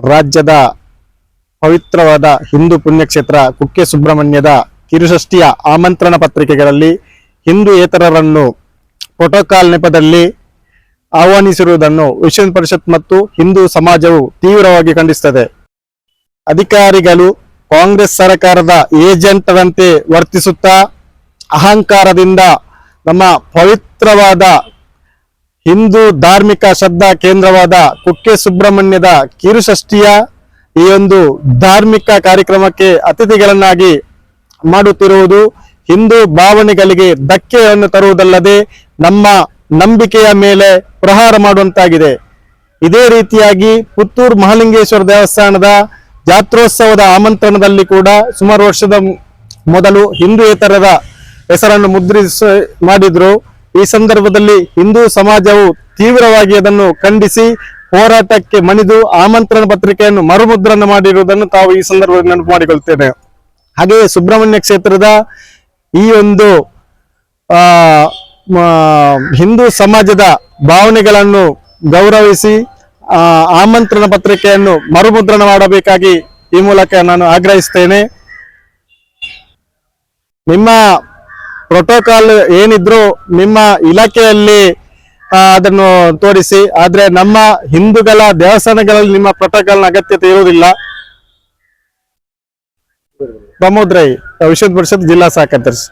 ರಾಜ್ಯದ ಪವಿತ್ರವಾದ ಹಿಂದೂ ಪುಣ್ಯಕ್ಷೇತ್ರ ಕುಕ್ಕೆ ಸುಬ್ರಹ್ಮಣ್ಯದ ಕಿರುಷಷ್ಠಿಯ ಆಮಂತ್ರಣ ಪತ್ರಿಕೆಗಳಲ್ಲಿ ಹಿಂದೂಯೇತರರನ್ನು ಪ್ರೋಟೋಕಾಲ್ ನೆಪದಲ್ಲಿ ಆಹ್ವಾನಿಸಿರುವುದನ್ನು ವಿಶ್ವ ಪರಿಷತ್ ಮತ್ತು ಹಿಂದೂ ಸಮಾಜವು ತೀವ್ರವಾಗಿ ಖಂಡಿಸುತ್ತದೆ. ಅಧಿಕಾರಿಗಳು ಕಾಂಗ್ರೆಸ್ ಸರ್ಕಾರದ ಏಜೆಂಟರಂತೆ ವರ್ತಿಸುತ್ತಾ ಅಹಂಕಾರದಿಂದ ನಮ್ಮ ಪವಿತ್ರವಾದ ಹಿಂದೂ ಧಾರ್ಮಿಕ ಶ್ರದ್ಧಾ ಕೇಂದ್ರವಾದ ಕುಕ್ಕೆ ಸುಬ್ರಹ್ಮಣ್ಯದ ಕಿರುಷಷ್ಠಿಯ ಈ ಒಂದು ಧಾರ್ಮಿಕ ಕಾರ್ಯಕ್ರಮಕ್ಕೆ ಅತಿಥಿಗಳನ್ನಾಗಿ ಮಾಡುತ್ತಿರುವುದು ಹಿಂದೂ ಭಾವನೆಗಳಿಗೆ ಧಕ್ಕೆಯನ್ನು ತರುವುದಲ್ಲದೆ ನಮ್ಮ ನಂಬಿಕೆಯ ಮೇಲೆ ಪ್ರಹಾರ ಮಾಡುವಂತಾಗಿದೆ. ಇದೇ ರೀತಿಯಾಗಿ ಪುತ್ತೂರು ಮಹಾಲಿಂಗೇಶ್ವರ ದೇವಸ್ಥಾನದ ಜಾತ್ರೋತ್ಸವದ ಆಮಂತ್ರಣದಲ್ಲಿ ಕೂಡ ಸುಮಾರು ವರ್ಷದ ಮೊದಲು ಹಿಂದೂಯೇತರರ ಹೆಸರನ್ನು ಮುದ್ರಿಸ ಮಾಡಿದ್ರು. ಈ ಸಂದರ್ಭದಲ್ಲಿ ಹಿಂದೂ ಸಮಾಜವು ತೀವ್ರವಾಗಿ ಅದನ್ನು ಖಂಡಿಸಿ ಹೋರಾಟಕ್ಕೆ ಮಣಿದು ಆಮಂತ್ರಣ ಪತ್ರಿಕೆಯನ್ನು ಮರುಮುದ್ರಣ ಮಾಡಿರುವುದನ್ನು ತಾವು ಈ ಸಂದರ್ಭದಲ್ಲಿ ನೆನಪು ಮಾಡಿಕೊಳ್ತೇನೆ. ಹಾಗೆಯೇ ಸುಬ್ರಹ್ಮಣ್ಯ ಕ್ಷೇತ್ರದ ಈ ಒಂದು, ಆ ಹಿಂದೂ ಸಮಾಜದ ಭಾವನೆಗಳನ್ನು ಗೌರವಿಸಿ, ಆ, ಆಮಂತ್ರಣ ಪತ್ರಿಕೆಯನ್ನು ಮರುಮುದ್ರಣ ಮಾಡಬೇಕಾಗಿ ಈ ಮೂಲಕ ನಾನು ಆಗ್ರಹಿಸ್ತೇನೆ. ನಿಮ್ಮ ಪ್ರೋಟೋಕಾಲ್ ಏನಿದ್ರು ನಿಮ್ಮ ಇಲಾಖೆಯಲ್ಲಿ ಅದನ್ನು ತೋರಿಸಿ. ಆದ್ರೆ ನಮ್ಮ ಹಿಂದೂಗಳ ದೇವಸ್ಥಾನಗಳಲ್ಲಿ ನಿಮ್ಮ ಪ್ರೋಟೋಕಾಲ್ನ ಅಗತ್ಯತೆ ಇರುವುದಿಲ್ಲ. ಪ್ರಮೋದ್ ವಿಶ್ವ ಪರಿಷತ್ ಜಿಲ್ಲಾ ಸಹ ಕಾರ್ಯದರ್ಶಿ